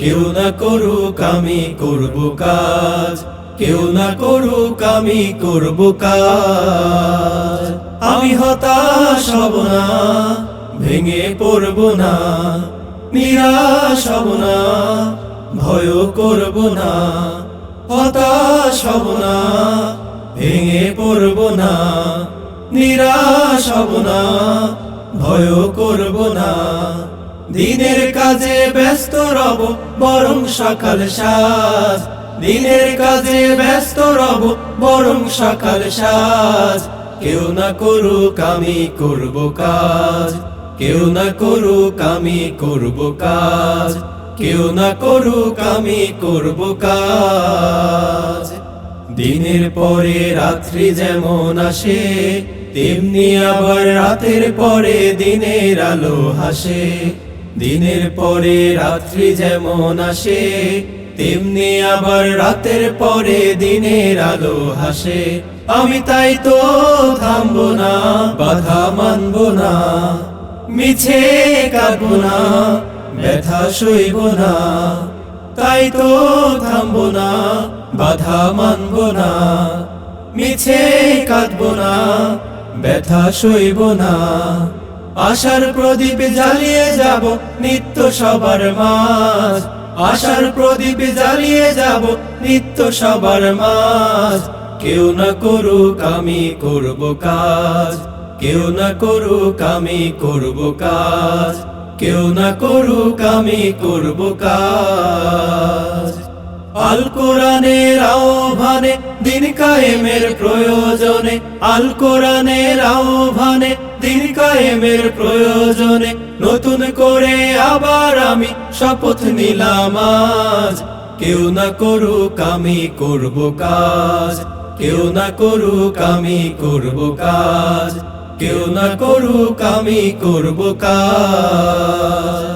কেউ না করুক আমি করব কাজ, কেউ না করুক আমি করব কাজ। আমি হতাশ হব না, ভেঙে পড়ব না, নিরাশ হব না ভয় করব না, হতাশ হব না, ভেঙে পড়ব না, নিরাশ হব না ভয় করব না। দিনের কাজে ব্যস্ত রব, বরং সকাল সাজ। দিনের কাজে ব্যস্ত রব, বরং সকাল সাজ। কেউ না করুক আমি করব কাজ। কেউ না করুক আমি করব কাজ। কেউ না করুক আমি করব কাজ। দিনের পরে রাত্রি যেমন আসে, তেমনি আবার রাতের পরে দিনের আলো হাসে। দিনের পরে রাত্রি যেমন আসে, তেমনি আবার রাতের পরে দিনের আলো হাসে। আমি তাই তো থামবো না, বাধা মানব না, মিছে কাঁদবো না, ব্যথা সইব না। তাই তো থামবো না, বাধা মানব না, মিছে কাঁদবো না, ব্যথা সইব না। আশার প্রদীপ জ্বালিয়ে যাব নিত্য সবার মাঝ। আশার প্রদীপ জ্বালিয়ে যাব নিত্য সবার মাঝ। কেউ না করুক আমি করব কাজ। কেউ না করুক আমি করব কাজ। কেউ না করুক আমি করব কাজ। আল কোরআনের আহ্বানে দিন কায়েমের প্রয়োজনে, আল কোরআনের আহ্বানে দিন কায়েমের প্রয়োজনে নতুন করে আবার আমি শপথ নিলাম আজ। কেউ না করুক আমি করব কাজ। কেউ না করুক আমি করব কাজ। কেউ না করুক আমি করব কাজ।